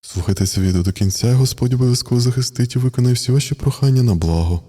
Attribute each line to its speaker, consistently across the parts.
Speaker 1: Слухайте це відео до кінця, і Господь обов'язково захистить і виконає всі ваші прохання на благо.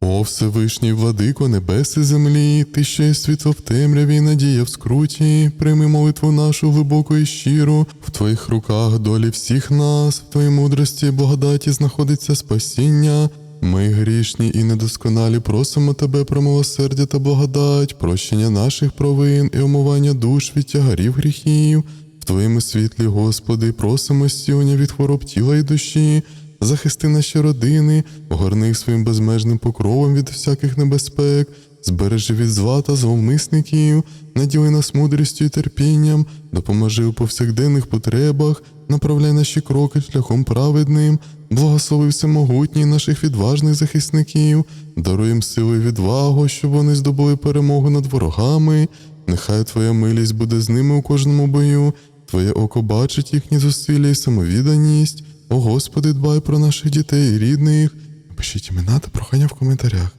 Speaker 1: О Всевишній владико небес і землі, ти є світло в темряві, надія в скруті, прийми молитву нашу глибоку і щиру, в твоїх руках долі всіх нас, в твоїй мудрості і благодаті знаходиться спасіння. Ми грішні і недосконалі просимо тебе про милосердя та благодать, прощення наших провин і омивання душ від тягарів гріхів. Твоєму світлі, Господи, просимо зцілення від хвороб тіла і душі, захисти наші родини, огорни їх своїм безмежним покровом від всяких небезпек, збережи від зла та зловмисників, наділи нас мудрістю і терпінням, допоможи у повсякденних потребах, направляй наші кроки шляхом праведним, благослови всемогутній наших відважних захисників, даруй силу і відвагу, щоб вони здобули перемогу над ворогами. Нехай Твоя милість буде з ними у кожному бою, Твоє око бачить їхні зусилля і самовідданість. О Господи, дбай про наших дітей і рідних. Пишіть імена та прохання в коментарях.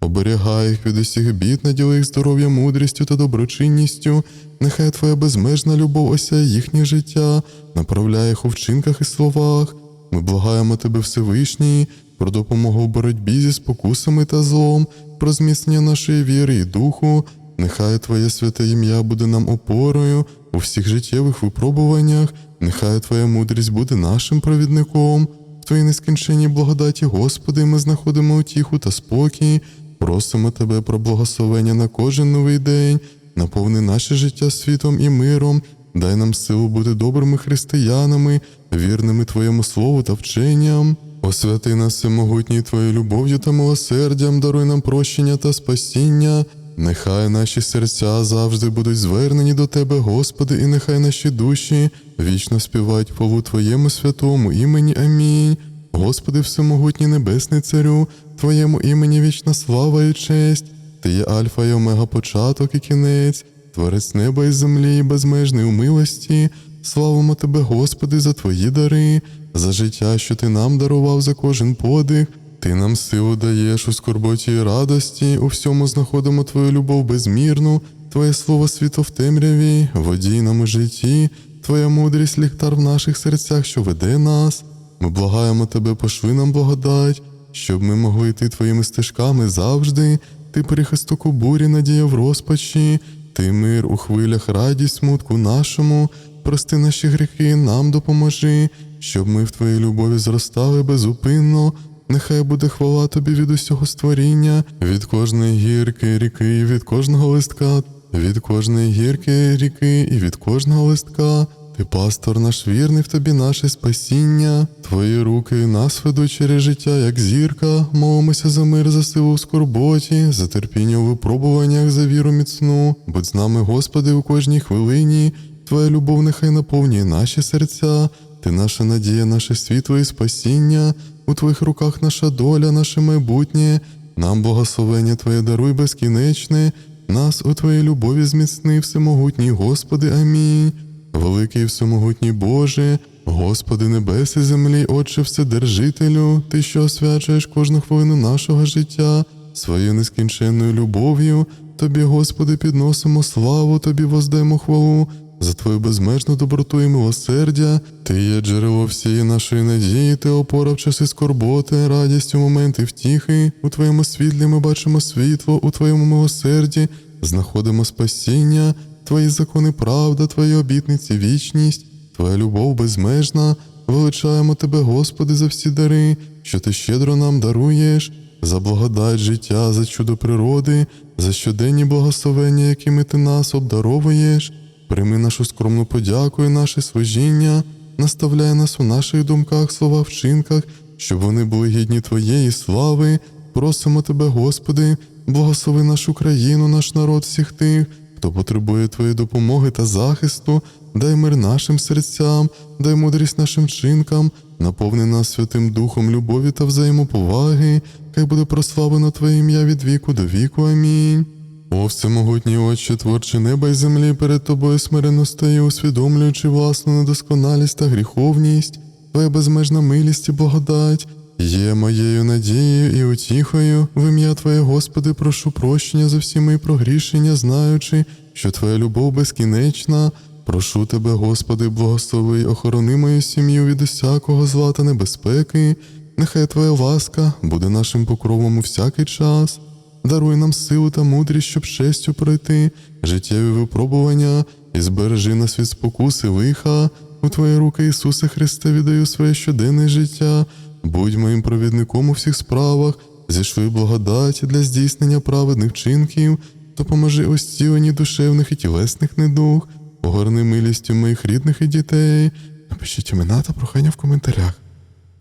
Speaker 1: Оберігай їх від усіх бід, наділи їх здоров'ям, мудрістю та доброчинністю. Нехай Твоя безмежна любов осяє їхнє життя, направляє їх у вчинках і словах. Ми благаємо Тебе, Всевишній, про допомогу в боротьбі зі спокусами та злом, про зміцнення нашої віри і духу. Нехай Твоє святе ім'я буде нам опорою у всіх життєвих випробуваннях, нехай Твоя мудрість буде нашим провідником. В Твоїй нескінченній благодаті, Господи, ми знаходимо утіху та спокій. Просимо Тебе про благословення на кожен новий день, наповни наше життя світом і миром, дай нам силу бути добрими християнами, вірними Твоєму слову та вченням. Освяти нас всемогутній Твоєю любов'ю та милосердям, даруй нам прощення та спасіння. Нехай наші серця завжди будуть звернені до Тебе, Господи, і нехай наші душі вічно співають пову Твоєму святому імені. Амінь. Господи, всемогутній Небесний Царю, Твоєму імені вічна слава і честь. Ти є Альфа і Омега початок і кінець, Творець неба і землі, і безмежний у милості. Славимо Тебе, Господи, за Твої дари, за життя, що Ти нам дарував за кожен подих. Ти нам силу даєш у скорботі і радості, у всьому знаходимо Твою любов безмірну, Твоє слово світло в темряві, водій нам у житті, Твоя мудрість ліхтар в наших серцях, що веде нас. Ми благаємо Тебе, пошли нам благодать, щоб ми могли йти Твоїми стежками завжди. Ти прихисток у бурі, надія в розпачі, ти мир у хвилях, радість, смутку нашому, прости наші гріхи, нам допоможи, щоб ми в Твоїй любові зростали безупинно. Нехай буде хвала тобі від усього створіння, від кожної гірки, ріки, і від кожного листка, від кожної гірки, ріки і від кожного листка. Ти пастор наш вірний в тобі наше спасіння, твої руки нас ведуть через життя, як зірка, молимося за мир, за силу в скорботі, за терпіння у випробуваннях, за віру міцну. Будь з нами, Господи, у кожній хвилині. Твоя любов нехай наповнює наші серця, ти наша надія, наше світло і спасіння. У твоїх руках наша доля, наше майбутнє, нам благословення Твоє даруй безкінечне, нас у Твоїй любові зміцни, всемогутній Господи, амінь. Великий всемогутній Боже, Господи небес і землі, Отче Вседержителю, Ти, що освячуєш кожну хвилину нашого життя, своєю нескінченною любов'ю, Тобі, Господи, підносимо славу, Тобі воздаємо хвалу. За твою безмежну доброту і милосердя, ти є джерело всієї нашої надії, ти опора в часи скорботи, радість у моменти втіхи. У твоєму світлі ми бачимо світло, у твоєму милосерді знаходимо спасіння, твої закони, правда, твої обітниці, вічність, твоя любов безмежна. Величаємо тебе, Господи, за всі дари, що ти щедро нам даруєш, за благодать життя, за чудо природи, за щоденні благословення, якими ти нас обдаровуєш. Прийми нашу скромну подяку і наше служіння, наставляй нас у наших думках, слова, вчинках, щоб вони були гідні Твоєї слави. Просимо Тебе, Господи, благослови нашу країну, наш народ, всіх тих, хто потребує Твоєї допомоги та захисту, дай мир нашим серцям, дай мудрість нашим чинкам, наповни нас Святим Духом любові та взаємоповаги, хай буде прославлено Твоє ім'я від віку до віку. Амінь. О, всемогутній Отче, творче неба й землі, перед тобою смиренно стою, усвідомлюючи власну недосконалість та гріховність, твоя безмежна милість і благодать є моєю надією і утіхою. В ім'я Твоє, Господи, прошу прощення за всі мої прогрішення, знаючи, що Твоя любов безкінечна. Прошу тебе, Господи, благослови й охорони мою сім'ю від усякого зла та небезпеки. Нехай Твоя ласка буде нашим покровом у всякий час. Даруй нам силу та мудрість, щоб честю пройти, життєві випробування і збережи нас від спокуси лиха. У Твої руки, Ісусе Христе, віддаю своє щоденне життя. Будь моїм провідником у всіх справах, зійшли благодаті для здійснення праведних вчинків, допоможи у зціленні душевних і тілесних недуг, огорни милістю моїх рідних і дітей. Напишіть імена та прохання в коментарях.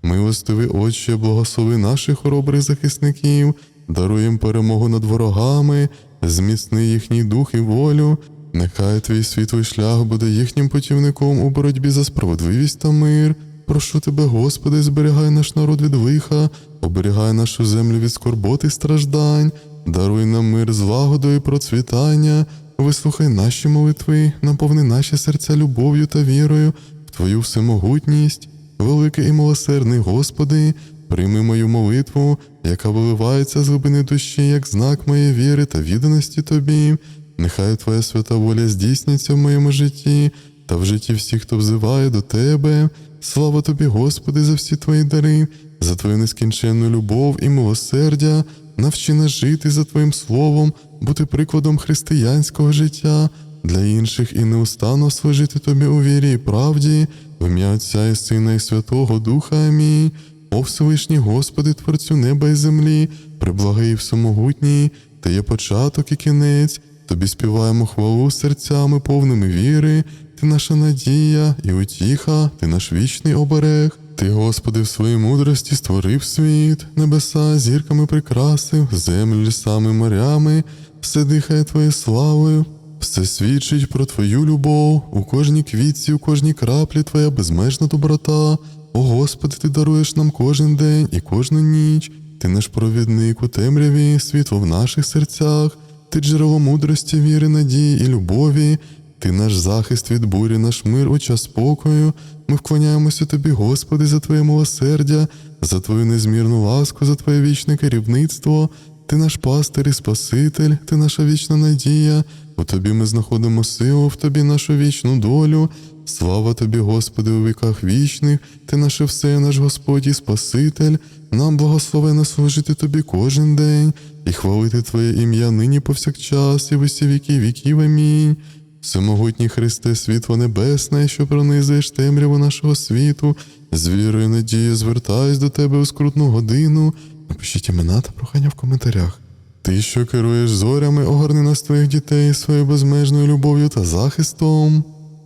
Speaker 1: Милостивий Отче, благослови наших хоробрих захисників, даруй їм перемогу над ворогами, зміцни їхній дух і волю. Нехай твій світлий шлях буде їхнім путівником у боротьбі за справедливість та мир. Прошу тебе, Господи, зберігай наш народ від лиха, оберігай нашу землю від скорботи і страждань, даруй нам мир, злагоду і процвітання, вислухай наші молитви, наповни наші серця любов'ю та вірою в Твою всемогутність. Великий і милосердний Господи, прийми мою молитву, яка виливається з глибини душі, як знак моєї віри та відданості Тобі. Нехай Твоя свята воля здійсниться в моєму житті та в житті всіх, хто взиває до Тебе. Слава Тобі, Господи, за всі Твої дари, за Твою нескінченну любов і милосердя. Навчи нас жити за Твоїм словом, бути прикладом християнського життя для інших і неустанно служити Тобі у вірі і правді, в ім'я Отця і Сина і Святого Духа. Амінь. О Всевишній Господи, Творцю неба і землі, приблагий всемогутній, Ти є початок і кінець, Тобі співаємо хвалу серцями повними віри, Ти наша надія і утіха, Ти наш вічний оберег. Ти, Господи, в своїй мудрості створив світ, небеса зірками прикрасив, землю лісами морями, все дихає Твоєю славою. Все свідчить про Твою любов, у кожній квітці, у кожній краплі Твоя безмежна доброта. О Господи, Ти даруєш нам кожен день і кожну ніч. Ти наш провідник у темряві, світло в наших серцях, ти джерело мудрості, віри, надії і любові. Ти наш захист від бурі, наш мир у час спокою. Ми вклоняємося Тобі, Господи, за Твоє милосердя, за Твою незмірну ласку, за Твоє вічне керівництво. Ти наш пастир і Спаситель, Ти наша вічна надія. У Тобі ми знаходимо силу, в Тобі нашу вічну долю. Слава Тобі, Господи, у віках вічних, Ти наше все, наш Господь і Спаситель. Нам благословено служити Тобі кожен день і хвалити Твоє ім'я нині повсякчас і в усі віки віків. Амінь. Всемогутній Христе, світло небесне, що пронизуєш темряву нашого світу, з вірою надією звертаюсь до Тебе у скрутну годину. Напишіть імена та прохання в коментарях. Ти, що керуєш зорями, огорни нас твоїх дітей своєю безмежною любов'ю та захистом.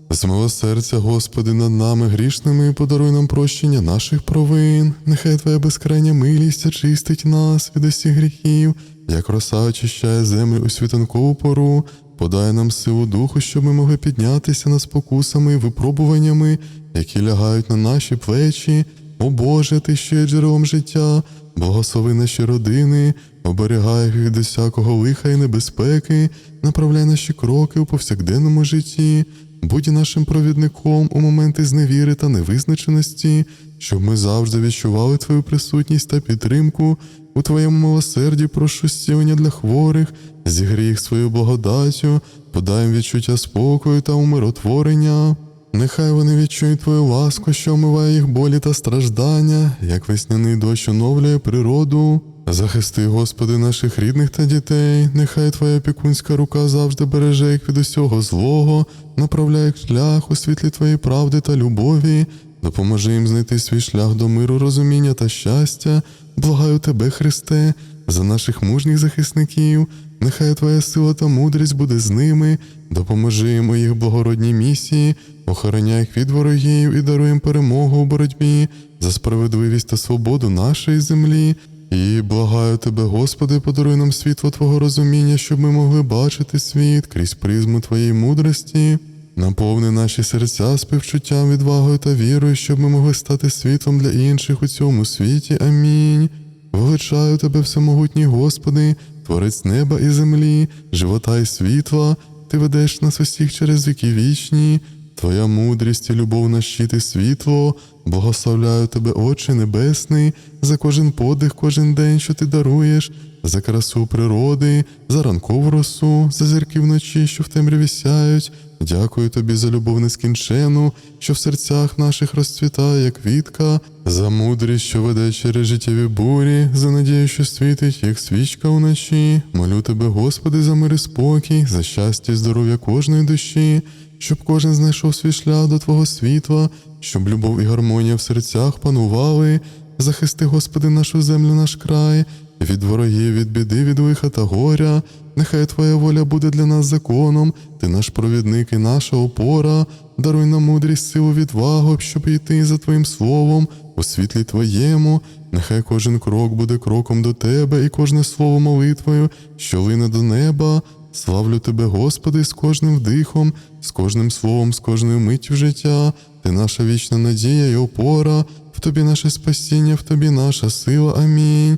Speaker 1: З мого серця, Господи, над нами грішними, подаруй нам прощення наших провин. Нехай Твоя безкрайня милість очистить нас від усіх гріхів, як роса очищає землю у світанкову пору, подай нам силу духу, щоб ми могли піднятися над спокусами і випробуваннями, які лягають на наші плечі. О Боже, ти є джерелом життя, благослови наші родини, оберігай їх від усякого лиха і небезпеки, направляй наші кроки у повсякденному житті, будь нашим провідником у моменти зневіри та невизначеності, щоб ми завжди відчували Твою присутність та підтримку. У Твоєму милосерді прошу зцілення для хворих, зігрій їх свою благодаттю, подай їм відчуття спокою та умиротворення. Нехай вони відчують твою ласку, що омиває їх болі та страждання, як весняний дощ оновлює природу. Захисти, Господи, наших рідних та дітей, нехай Твоя опікунська рука завжди береже їх від усього злого, направляє їх шлях у світлі Твоєї правди та любові, допоможи їм знайти свій шлях до миру, розуміння та щастя. Благаю Тебе, Христе, за наших мужніх захисників, нехай Твоя сила та мудрість буде з ними, допоможи їм у їх благородній місії, охороняй їх від ворогів і даруй їм перемогу у боротьбі за справедливість та свободу нашої землі. І благаю тебе, Господи, подаруй нам світло Твого розуміння, щоб ми могли бачити світ крізь призму Твоєї мудрості. Наповни наші серця співчуттям, відвагою та вірою, щоб ми могли стати світлом для інших у цьому світі. Амінь. Величаю тебе, всемогутній Господи, Творець неба і землі, живота і світла, Ти ведеш нас усіх через віки вічні. Твоя мудрість і любов на щит і світло, благословляю тебе, Отче Небесний, за кожен подих, кожен день, що ти даруєш, за красу природи, за ранкову росу, за зірки вночі, що в темряві сяють. Дякую тобі за любов нескінчену, що в серцях наших розцвітає, як квітка, за мудрість, що веде через життєві бурі, за надію, що світить, як свічка уночі. Молю тебе, Господи, за мир і спокій, за щастя і здоров'я кожної душі, щоб кожен знайшов свій шлях до Твого світла, щоб любов і гармонія в серцях панували. Захисти, Господи, нашу землю, наш край, від ворогів, від біди, від лиха та горя. Нехай Твоя воля буде для нас законом, Ти наш провідник і наша опора. Даруй нам мудрість, силу, відвагу, щоб йти за Твоїм словом у світлі Твоєму. Нехай кожен крок буде кроком до Тебе, і кожне слово молитвою, що лине до неба. Славлю Тебе, Господи, з кожним вдихом, з кожним словом, з кожною миттю життя. Ти наша вічна надія і опора, в Тобі наше спасіння, в Тобі наша сила. Амінь.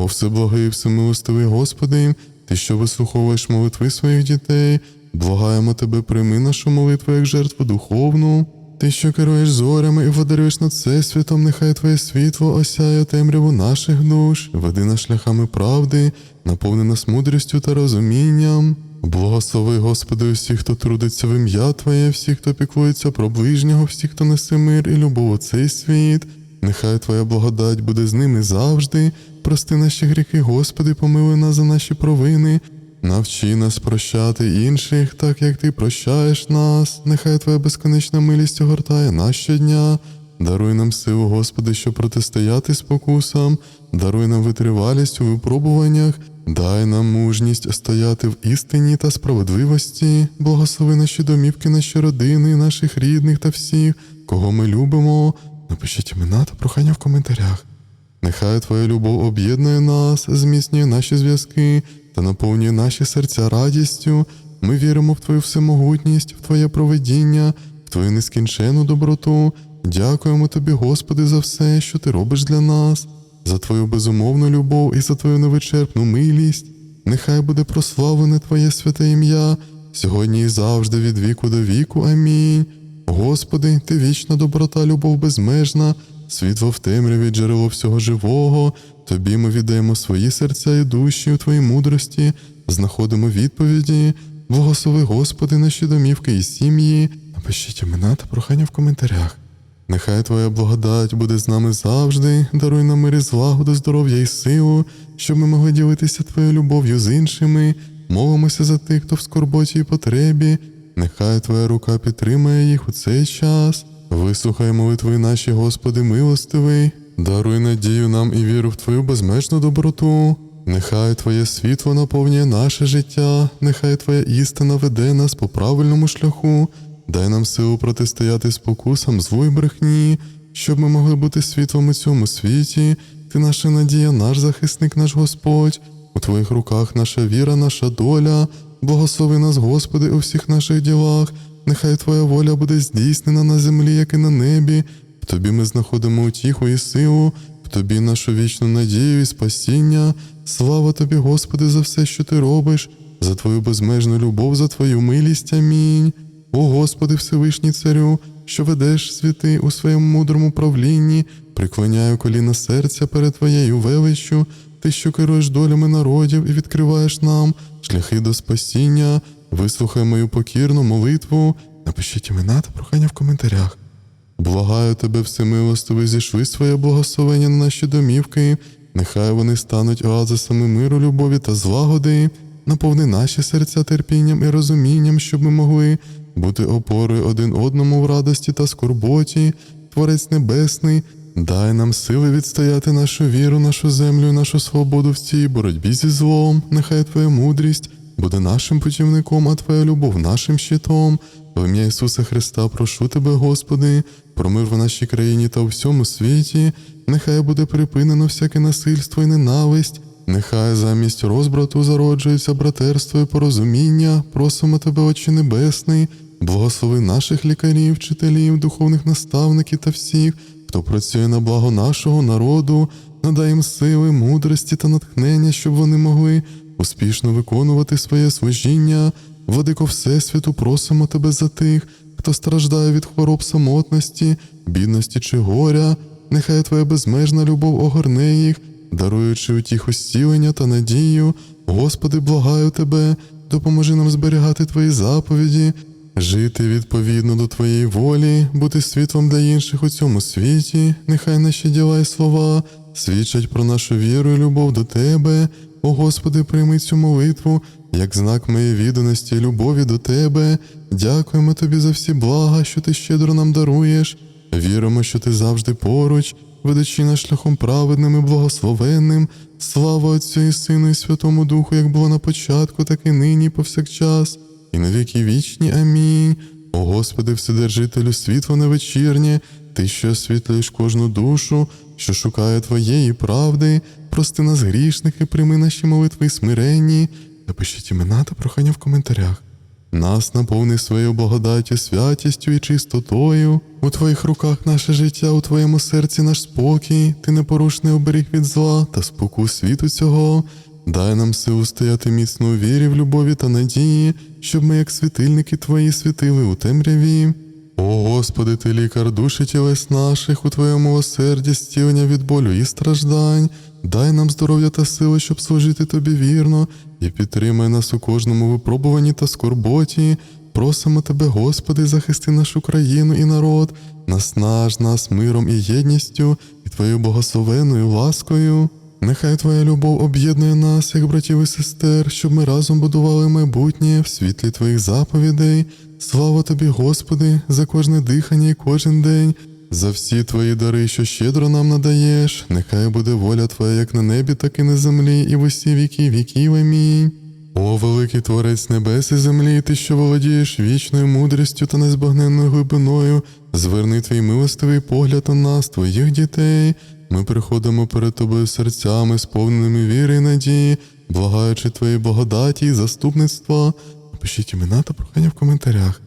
Speaker 1: О всеблагий, і всемилостивий Господи, Ти, що вислуховуєш молитви своїх дітей, благаємо Тебе, прийми нашу молитву як жертву духовну. Ти, що керуєш зорями і водаруєш над всесвітом, нехай Твоє світло осяє темряву наших душ, веди нас шляхами правди, наповни нас мудрістю та розумінням. Благослови, Господи, усіх, хто трудиться в ім'я Твоє, всіх, хто піклується про ближнього, всіх, хто несе мир і любов у цей світ. Нехай Твоя благодать буде з ними завжди. Прости наші гріхи, Господи, помилуй нас за наші провини. Навчи нас прощати інших, так як Ти прощаєш нас. Нехай Твоя безконечна милість огортає нас щодня. Даруй нам силу, Господи, щоб протистояти спокусам, даруй нам витривалість у випробуваннях, дай нам мужність стояти в істині та справедливості, благослови наші домівки, наші родини, наших рідних та всіх, кого ми любимо. Напишіть імена та прохання в коментарях. Нехай Твоя любов об'єднує нас, зміцнює наші зв'язки та наповнює наші серця радістю. Ми віримо в Твою всемогутність, в Твоє проведіння, в Твою нескінчену доброту. Дякуємо Тобі, Господи, за все, що Ти робиш для нас, за Твою безумовну любов і за Твою невичерпну милість. Нехай буде прославлене Твоє святе ім'я, сьогодні і завжди від віку до віку. Амінь. Господи, Ти вічна доброта, любов безмежна, світло в темряві, джерело всього живого. Тобі ми віддаємо свої серця і душі у Твоїй мудрості, знаходимо відповіді. Благослови, Господи, наші домівки і сім'ї. Напишіть імена та прохання в коментарях. Нехай Твоя благодать буде з нами завжди, даруй нам мир і злагоду, здоров'я і силу, щоб ми могли ділитися Твоєю любов'ю з іншими, молимося за тих, хто в скорботі і потребі. Нехай Твоя рука підтримає їх у цей час. Вислухай молитви наші, Господи, милостивий, даруй надію нам і віру в Твою безмежну доброту. Нехай Твоє світло наповнює наше життя, нехай Твоя істина веде нас по правильному шляху. Дай нам силу протистояти спокусам злу й брехні, щоб ми могли бути світлом у цьому світі. Ти наша надія, наш захисник, наш Господь. У Твоїх руках наша віра, наша доля. Благослови нас, Господи, у всіх наших ділах. Нехай Твоя воля буде здійснена на землі, як і на небі. В Тобі ми знаходимо утіху і силу, в Тобі нашу вічну надію і спасіння. Слава Тобі, Господи, за все, що Ти робиш, за Твою безмежну любов, за Твою милість. Амінь. О Господи, Всевишній Царю, що ведеш світи у своєму мудрому правлінні, приклоняю коліна серця перед Твоєю величчю, Ти, що керуєш долями народів і відкриваєш нам шляхи до спасіння, вислухай мою покірну молитву, напишіть імена та прохання в коментарях. Благаю тебе, всемилостивий, зійшли своє благословення на наші домівки, нехай вони стануть оазисами миру, любові та злагоди, наповни наші серця терпінням і розумінням, щоб ми могли бути опорою один одному в радості та скорботі, Творець Небесний, дай нам сили відстояти нашу віру, нашу землю, нашу свободу в цій боротьбі зі злом, нехай Твоя мудрість буде нашим путівником, а Твоя любов нашим щитом. В ім'я Ісуса Христа прошу Тебе, Господи, про мир в нашій країні та у всьому світі, нехай буде припинено всяке насильство і ненависть, нехай замість розбрату зароджується братерство і порозуміння, просимо Тебе, Отче Небесний, благослови наших лікарів, вчителів, духовних наставників та всіх, хто працює на благо нашого народу, надай їм сили, мудрості та натхнення, щоб вони могли успішно виконувати своє служіння. Владико Всесвіту, просимо тебе за тих, хто страждає від хвороб самотності, бідності чи горя. Нехай Твоя безмежна любов огорне їх, даруючи утіху зцілення та надію. Господи, благаю Тебе, допоможи нам зберігати Твої заповіді, жити відповідно до Твоєї волі, бути світлом для інших у цьому світі. Нехай наші діла і слова свідчать про нашу віру і любов до Тебе. О Господи, прийми цю молитву як знак моєї відданості і любові до Тебе. Дякуємо Тобі за всі блага, що Ти щедро нам даруєш. Віримо, що Ти завжди поруч, ведучи нас шляхом праведним і благословенним. Слава Отцю і Сину і Святому Духу, як було на початку, так і нині, і повсякчас, і на віки вічні. Амінь. О Господи, Вседержителю, світло невечірнє, Ти, що освітлюєш кожну душу, що шукає Твоєї правди, прости нас грішних і прийми наші молитви і смиренні. Напишіть імена та прохання в коментарях. Нас наповни своєю благодаттю, святістю і чистотою. У Твоїх руках наше життя, у Твоєму серці наш спокій, Ти непорушний оберіг від зла та споку світу цього. Дай нам силу стояти міцно у вірі, в любові та надії, щоб ми, як світильники Твої, світили у темряві. О Господи, Ти лікар душі тілес наших, у Твоєму осерді зцілення від болю і страждань. Дай нам здоров'я та сили, щоб служити Тобі вірно, і підтримай нас у кожному випробуванні та скорботі. Просимо Тебе, Господи, захисти нашу країну і народ, наснаж нас миром і єдністю, і Твоєю благословенною ласкою. Нехай Твоя любов об'єднує нас, як братів і сестер, щоб ми разом будували майбутнє в світлі Твоїх заповідей. Слава Тобі, Господи, за кожне дихання і кожен день, за всі Твої дари, що щедро нам надаєш. Нехай буде воля Твоя як на небі, так і на землі, і в усі віки віків. Амінь. О, великий Творець небес і землі, ти, що володієш вічною мудрістю та незбагненною глибиною, зверни твій милостивий погляд на нас, твоїх дітей. Ми приходимо перед тобою серцями, сповненими віри і надії, благаючи твоєї благодаті і заступництва. Напишіть імена та прохання в коментарях.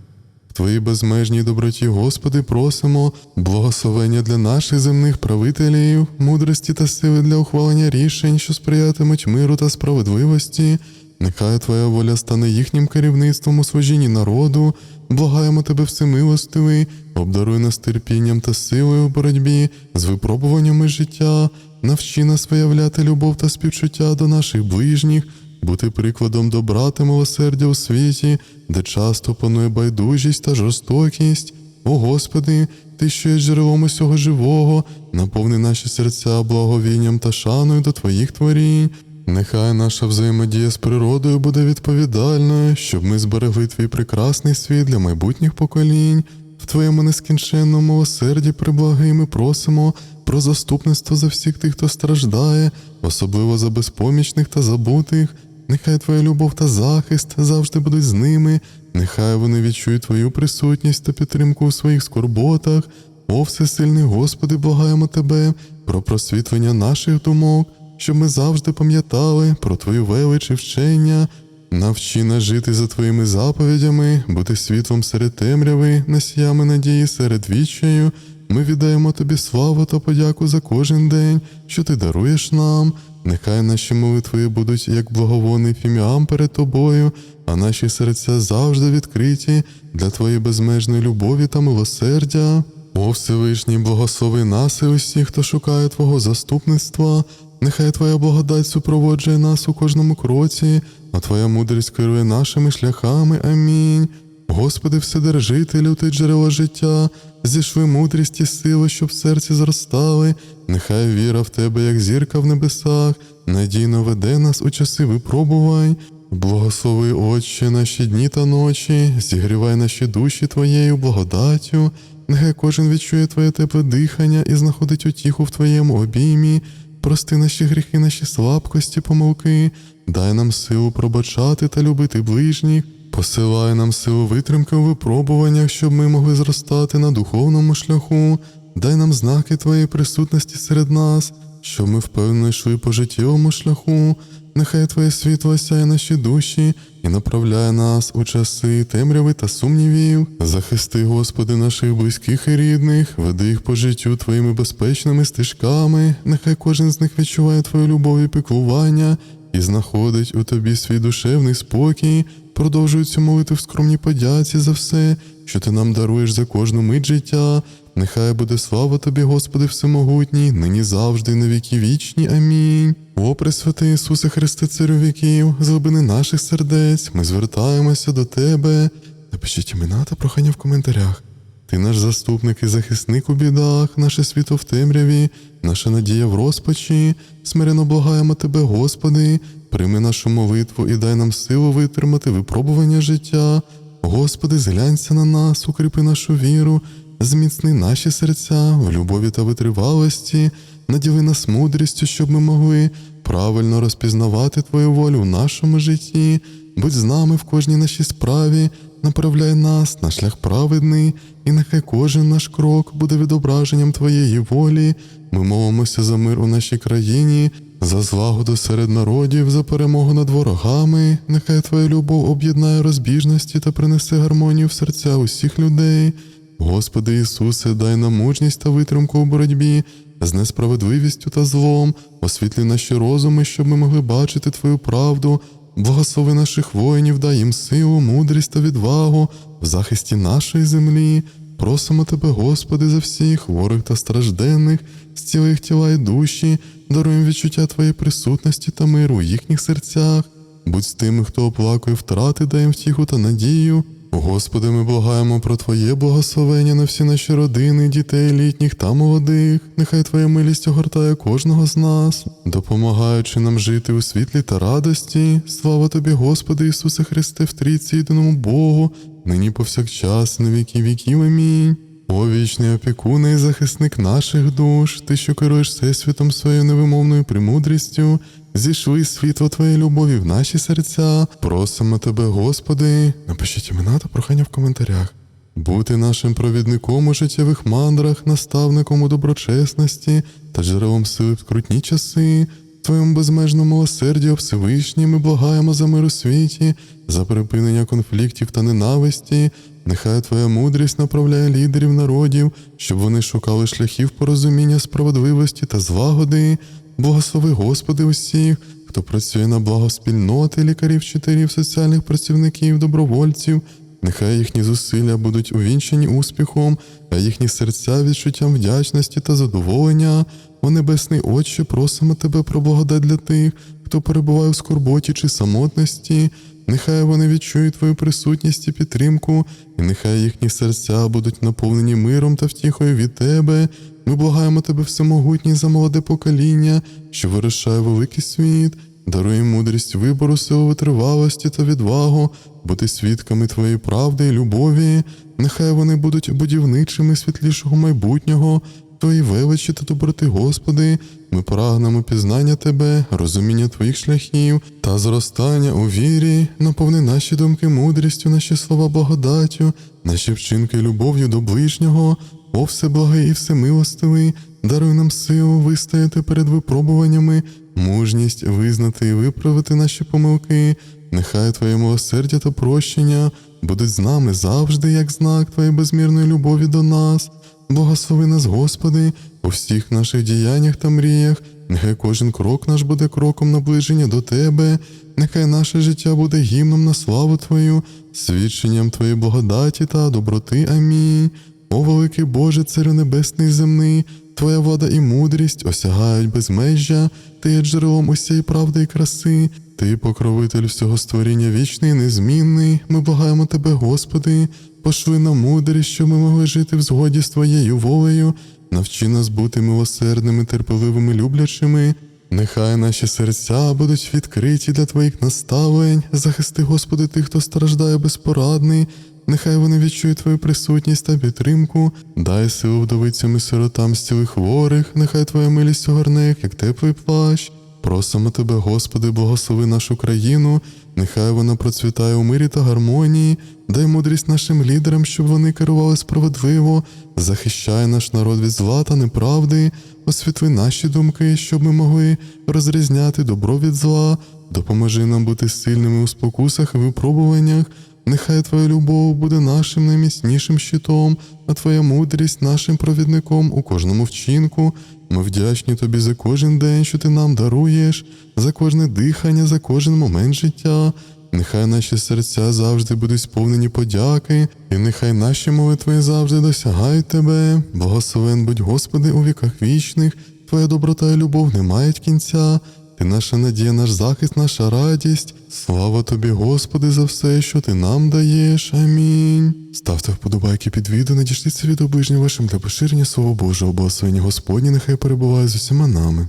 Speaker 1: В Твоїй безмежній доброті, Господи, просимо благословення для наших земних правителів, мудрості та сили для ухвалення рішень, що сприятимуть миру та справедливості. Нехай Твоя воля стане їхнім керівництвом у служінні народу. Благаємо Тебе, всемилостивий, обдаруй нас терпінням та силою в боротьбі з випробуваннями життя, навчи нас виявляти любов та співчуття до наших ближніх, бути прикладом добра та милосердя у світі, де часто панує байдужість та жорстокість. О Господи, Ти, що є джерелом усього живого, наповни наші серця благовінням та шаною до Твоїх творінь. Нехай наша взаємодія з природою буде відповідальною, щоб ми зберегли твій прекрасний світ для майбутніх поколінь. В твоєму нескінченному милосерді приблаги ми просимо про заступництво за всіх тих, хто страждає, особливо за безпомічних та забутих. Нехай твоя любов та захист завжди будуть з ними. Нехай вони відчують твою присутність та підтримку у своїх скорботах. О, всесильний Господи, благаємо Тебе про просвітлення наших думок щоб ми завжди пам'ятали про Твою велич і вчення. Навчи нас жити за Твоїми заповідями, бути світлом серед темряви, носіями надії серед відчаю. Ми віддаємо Тобі славу та подяку за кожен день, що Ти даруєш нам. Нехай наші молитви будуть як благовонний фіміам перед Тобою, а наші серця завжди відкриті для Твоєї безмежної любові та милосердя. О Всевишній, благослови нас і усіх, хто шукає Твого заступництва. Нехай Твоя благодать супроводжує нас у кожному кроці, а Твоя мудрість керує нашими шляхами. Амінь. Господи, Вседержителю, Ти джерело життя, зійшли мудрість і сила, щоб в серці зростали. Нехай віра в Тебе, як зірка в небесах, надійно веде нас у часи випробувань. Благослови, Отче, наші дні та ночі, зігрівай наші душі Твоєю благодаттю. Нехай кожен відчує Твоє тепле дихання і знаходить утіху в Твоєму обіймі. Прости наші гріхи, наші слабкості, помилки, дай нам силу пробачати та любити ближніх, посилай нам силу витримки у випробуваннях, щоб ми могли зростати на духовному шляху, дай нам знаки Твоєї присутності серед нас, щоб ми впевнено йшли по життєвому шляху. Нехай Твоє світло осяє наші душі і направляє нас у часи темряви та сумнівів. Захисти, Господи, наших близьких і рідних, веди їх по життю Твоїми безпечними стежками. Нехай кожен з них відчуває Твою любов і піклування і знаходить у Тобі свій душевний спокій. Продовжуй цю молитву в скромній подяці за все, що ти нам даруєш за кожну мить життя. Нехай буде слава тобі, Господи Всемогутній, нині завжди, на віки вічні. Амінь. О, Пресвятий Ісусе Христе, Царю віків, з глибини наших сердець, ми звертаємося до Тебе. Напишіть імена та прохання в коментарях. Ти наш заступник і захисник у бідах, наше світло в темряві, наша надія в розпачі. Смирено благаємо Тебе, Господи, прийми нашу молитву і дай нам силу витримати випробування життя. Господи, зглянься на нас, укріпи нашу віру, зміцни наші серця в любові та витривалості, наділи нас мудрістю, щоб ми могли правильно розпізнавати Твою волю в нашому житті. Будь з нами в кожній нашій справі, направляй нас на шлях праведний, і нехай кожен наш крок буде відображенням Твоєї волі. Ми молимося за мир у нашій країні, за злагоду серед народів, за перемогу над ворогами. Нехай Твоя любов об'єднає розбіжності та принесе гармонію в серця усіх людей. Господи Ісусе, дай нам мужність та витримку у боротьбі з несправедливістю та злом, освітлі наші розуми, щоб ми могли бачити Твою правду. Благослови наших воїнів, дай їм силу, мудрість та відвагу в захисті нашої землі. Просимо Тебе, Господи, за всіх хворих та стражденних, зціли їх тіла і душі, даруємо відчуття Твоєї присутності та миру у їхніх серцях. Будь з тими, хто оплакує втрати, дай їм втіху та надію. Господи, ми благаємо про Твоє благословення на всі наші родини, дітей, літніх та молодих. Нехай Твоя милість огортає кожного з нас, допомагаючи нам жити у світлі та радості. Слава Тобі, Господи Ісусе Христе, в трійці єдиному Богу, нині повсякчас, на віки віків. Амінь. О вічний опікуне і захисник наших душ, ти, що керуєш всесвітом своєю невимовною премудрістю, зійшли світло Твоєї любові в наші серця. Просимо Тебе, Господи, напишіть імена та прохання в коментарях. Бути нашим провідником у життєвих мандрах, наставником у доброчесності та джерелом сили в скрутні часи. Твоєму безмежному милосерді, Всевишній, ми благаємо за мир у світі, за припинення конфліктів та ненависті. Нехай Твоя мудрість направляє лідерів народів, щоб вони шукали шляхів порозуміння справедливості та злагоди. Благослови, Господи, усіх, хто працює на благо спільноти, лікарів, вчителів, соціальних працівників, добровольців. Нехай їхні зусилля будуть увінчені успіхом, а їхні серця відчуттям вдячності та задоволення. О Небесний Отче, просимо Тебе про благодать для тих, хто перебуває в скорботі чи самотності. Нехай вони відчують Твою присутність і підтримку, і нехай їхні серця будуть наповнені миром та втіхою від Тебе. Ми благаємо Тебе всемогутній за молоде покоління, що вирішає великий світ. Даруй мудрість вибору, силу витривалості та відвагу, бути свідками Твоєї правди і любові. Нехай вони будуть будівничими світлішого майбутнього, Твої величі та доброти, Господи. Ми прагнемо пізнання Тебе, розуміння Твоїх шляхів та зростання у вірі, наповни наші думки мудрістю, наші слова благодаттю, наші вчинки любов'ю до ближнього, о всеблагий і всемилостивий, даруй нам силу вистояти перед випробуваннями, мужність визнати і виправити наші помилки. Нехай Твоє милосердя та прощення будуть з нами завжди, як знак Твоєї безмірної любові до нас. Благослови нас, Господи, у всіх наших діяннях та мріях. Нехай кожен крок наш буде кроком наближення до Тебе, нехай наше життя буде гімном на славу Твою, свідченням Твоєї благодаті та доброти. Амінь. О великий Боже, Царю Небесний і земний, Твоя влада і мудрість осягають безмежжя, Ти є джерелом усієї правди і краси, Ти покровитель всього створіння вічний незмінний. Ми благаємо Тебе, Господи, пошли нам мудрість, щоб ми могли жити в згоді з Твоєю волею, навчи нас бути милосердними, терпеливими, люблячими. Нехай наші серця будуть відкриті для Твоїх наставлень, захисти, Господи, тих, хто страждає безпорадний. Нехай вони відчують Твою присутність та підтримку, дай силу вдовицям і сиротам з цілих хворих, нехай Твоя милість огорне як теплий плащ. Просимо Тебе, Господи, благослови нашу країну, нехай вона процвітає у мирі та гармонії, дай мудрість нашим лідерам, щоб вони керували справедливо, захищай наш народ від зла та неправди, освітли наші думки, щоб ми могли розрізняти добро від зла, допоможи нам бути сильними у спокусах і випробуваннях. Нехай Твоя любов буде нашим найміцнішим щитом, а Твоя мудрість нашим провідником у кожному вчинку. Ми вдячні Тобі за кожен день, що Ти нам даруєш, за кожне дихання, за кожен момент життя. Нехай наші серця завжди будуть сповнені подяки, і нехай наші молитви завжди досягають тебе. Благословен будь Господи у віках вічних, Твоя доброта і любов не мають кінця. Ти наша надія, наш захист, наша радість. Слава тобі, Господи, за все, що ти нам даєш. Амінь. Ставте вподобайки під відео, надішліться від оближніх вашим для поширення Слова Божого, благословення Господні, нехай перебуває з усіма нами.